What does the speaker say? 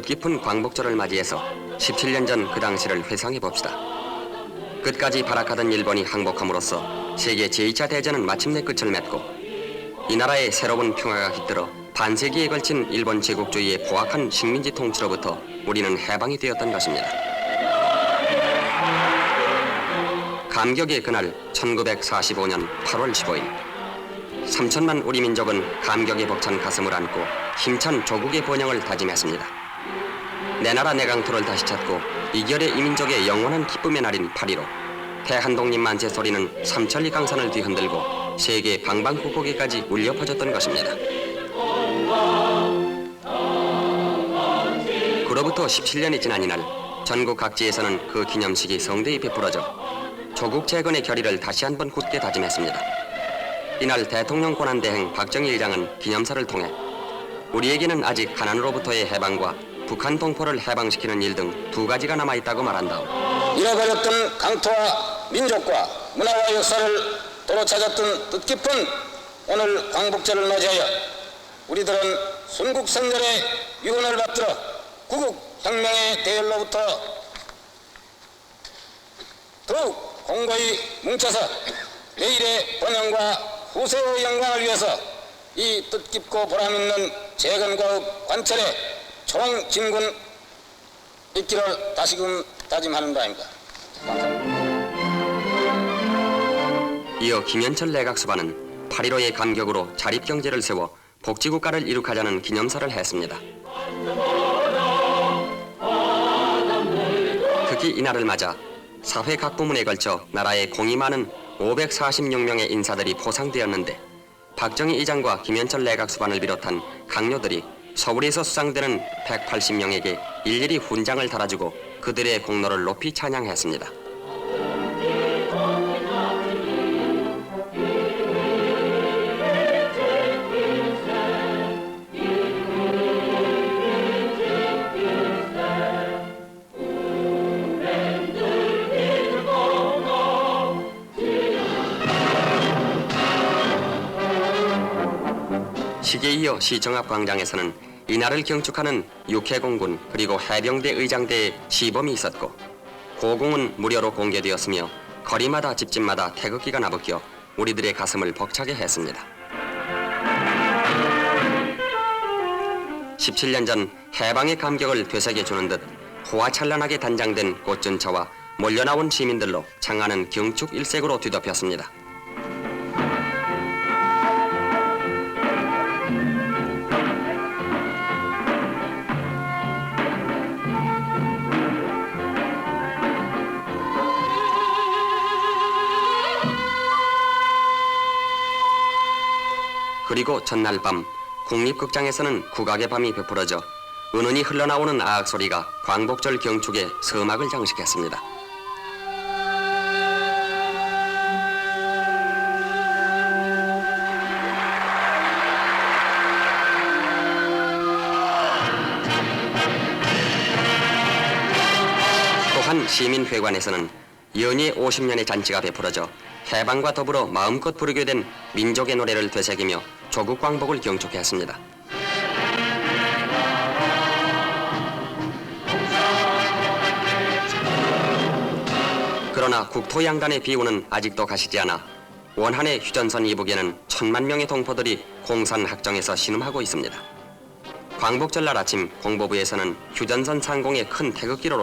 뜻깊은 광복절을 맞이해서 17년 전 그 당시를 회상해 봅시다. 끝까지 발악하던 일본이 항복함으로써 세계 제2차 대전은 마침내 끝을 맺고 이 나라의 새로운 평화가 깃들어 반세기에 걸친 일본 제국주의의 포악한 식민지 통치로부터 우리는 해방이 되었던 것입니다. 감격의 그날 1945년 8월 15일 3천만 우리 민족은 감격에 벅찬 가슴을 안고 힘찬 조국의 번영을 다짐했습니다. 내 나라 내 강토를 다시 찾고 이결의 이민족의 영원한 기쁨의 날인 8.15 대한독립 만세 소리는 삼천리 강산을 뒤흔들고 세계 방방곡곡에까지 울려 퍼졌던 것입니다. 그로부터 17년이 지난 이날 전국 각지에서는 그 기념식이 성대히 베풀어져 조국 재건의 결의를 다시 한번 굳게 다짐했습니다. 이날 대통령 권한대행 박정희 의장은 기념사를 통해 우리에게는 아직 가난으로부터의 해방과 북한 동포를 해방시키는 일 등 두 가지가 남아 있다고 말한 다음 잃어버렸던 강토와 민족과 문화와 역사를 도로 찾았던 뜻깊은 오늘 광복절을 맞이하여 우리들은 순국선열의 유언을 받들어 구국혁명의 대열로부터 더욱 공고히 뭉쳐서 내일의 번영과 후세의 영광을 위해서 이 뜻깊고 보람있는 재건과업 관철에 총진군 있기를 다시금 다짐하는 바입니다. 이어 김현철 내각수반은 8.15의 감격으로 자립경제를 세워 복지국가를 이룩하자는 기념사를 했습니다. 특히 이날을 맞아 사회 각 부문에 걸쳐 나라에 공이 많은 546명의 인사들이 포상되었는데 박정희 의장과 김현철 내각수반을 비롯한 강요들이 서울에서 수상되는 180명에게 일일이 훈장을 달아주고 그들의 공로를 높이 찬양했습니다. 시계에 이어 시청 앞 광장에서는 이날을 경축하는 육해공군 그리고 해병대 의장대의 시범이 있었고 고공은 무료로 공개되었으며 거리마다 집집마다 태극기가 나부껴 우리들의 가슴을 벅차게 했습니다. 17년 전 해방의 감격을 되새겨주는 듯 호화찬란하게 단장된 꽃전차와 몰려나온 시민들로 창안은 경축 일색으로 뒤덮였습니다. 그리고 전날 밤 국립극장에서는 국악의 밤이 베풀어져 은은히 흘러나오는 아악 소리가 광복절 경축의 서막을 장식했습니다. 또한 시민회관에서는 연희 50년의 잔치가 베풀어져 해방과 더불어 마음껏 부르게 된 민족의 노래를 되새기며 조국 광복을 경축했습니다. 그러나 국토양단의 비운은 아직도 가시지 않아 원한의 휴전선 이북에는 천만 명의 동포들이 공산 학정에서 신음하고 있습니다. 광복절날 아침 공보부에서는 휴전선 상공에 큰 태극기를